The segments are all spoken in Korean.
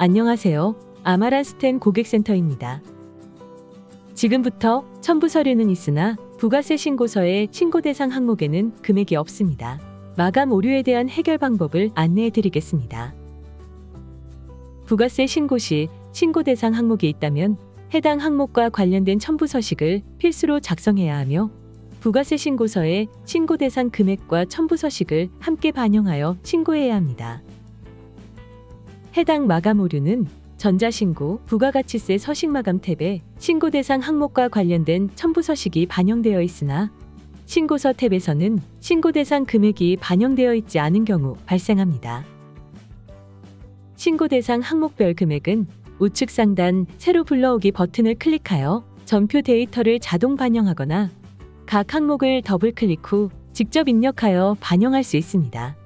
안녕하세요. 아마란스텐 고객센터입니다. 지금부터 첨부 서류는 있으나 부가세 신고서의 신고 대상 항목에는 금액이 없습니다. 마감 오류에 대한 해결 방법을 안내해 드리겠습니다. 부가세 신고 시 신고 대상 항목이 있다면 해당 항목과 관련된 첨부 서식을 필수로 작성해야 하며 부가세 신고서에 신고 대상 금액과 첨부 서식을 함께 반영하여 신고해야 합니다. 해당 마감 오류는 전자신고, 부가가치세 서식 마감 탭에 신고 대상 항목과 관련된 첨부 서식이 반영되어 있으나 신고서 탭에서는 신고 대상 금액이 반영되어 있지 않은 경우 발생합니다. 신고 대상 항목별 금액은 우측 상단 새로 불러오기 버튼을 클릭하여 전표 데이터를 자동 반영하거나 각 항목을 더블 클릭 후 직접 입력하여 반영할 수 있습니다.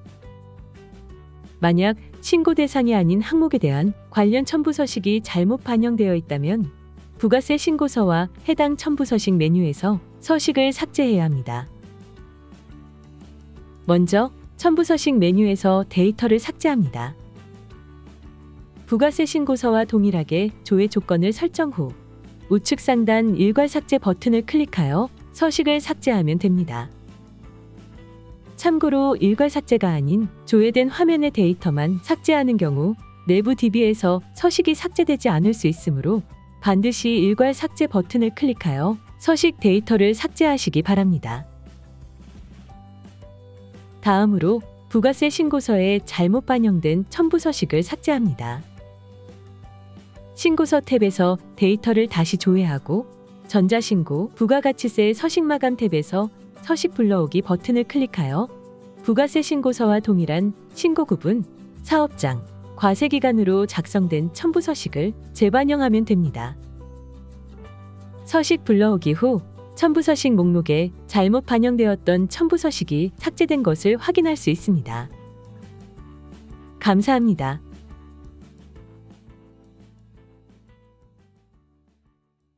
만약 신고 대상이 아닌 항목에 대한 관련 첨부 서식이 잘못 반영되어 있다면 부가세 신고서와 해당 첨부 서식 메뉴에서 서식을 삭제해야 합니다. 먼저 첨부 서식 메뉴에서 데이터를 삭제합니다. 부가세 신고서와 동일하게 조회 조건을 설정 후 우측 상단 일괄 삭제 버튼을 클릭하여 서식을 삭제하면 됩니다. 참고로 일괄 삭제가 아닌 조회된 화면의 데이터만 삭제하는 경우 내부 DB에서 서식이 삭제되지 않을 수 있으므로 반드시 일괄 삭제 버튼을 클릭하여 서식 데이터를 삭제하시기 바랍니다. 다음으로 부가세 신고서에 잘못 반영된 첨부 서식을 삭제합니다. 신고서 탭에서 데이터를 다시 조회하고 전자신고, 부가가치세 서식 마감 탭에서 서식 불러오기 버튼을 클릭하여 부가세 신고서와 동일한 신고 구분, 사업장, 과세기간으로 작성된 첨부 서식을 재반영하면 됩니다. 서식 불러오기 후 첨부 서식 목록에 잘못 반영되었던 첨부 서식이 삭제된 것을 확인할 수 있습니다. 감사합니다.